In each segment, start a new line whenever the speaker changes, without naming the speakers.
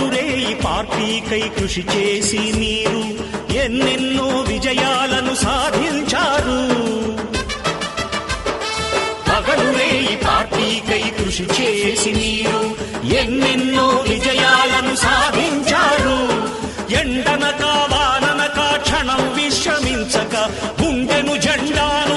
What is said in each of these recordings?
పగలురే ఈ పార్టీకై కృషి చేసి మీరు ఎన్నెన్నో విజయాలను సాధించారు. పగలురే ఈ పార్టీకై కృషి చేసి మీరు ఎన్నెన్నో విజయాలను సాధించారు. ఎండనక వాననక క్షణం విశ్రమించక గుండెను జెండాను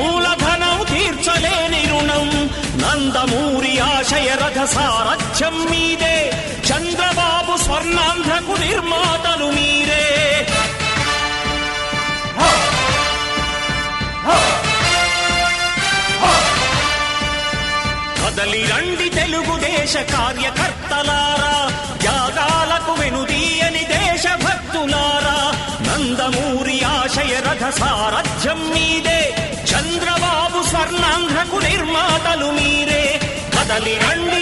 నందమూరి ఆశయ రథ సారథ్యం మీదే. చంద్రబాబు స్వర్ణాంధ్రకు నిర్మాతలు మీరే. కదలి రండి తెలుగుదేశ కార్యకర్తలారా. యాదాలకు వెనుదీయని దేశభక్తులారా. నందమూరి ఆశయ రథ సార రాజ్యం మీదే చంద్రబాబు స్వర్ణాంధ్రకు నిర్మాతలు మీరే. కదలి రండి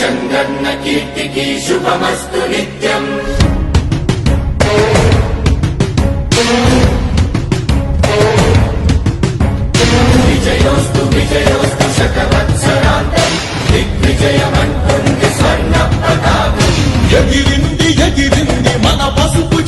చందన్న
కీర్తికి శుభమస్తు నిత్యం. విజయోస్తు విజయోస్తు శతవత్సరాంతం. దిగ్విజయమంటుంది స్వర్ణ పతాకం
ఎగిరింది ఎగిరింది మన పసుపు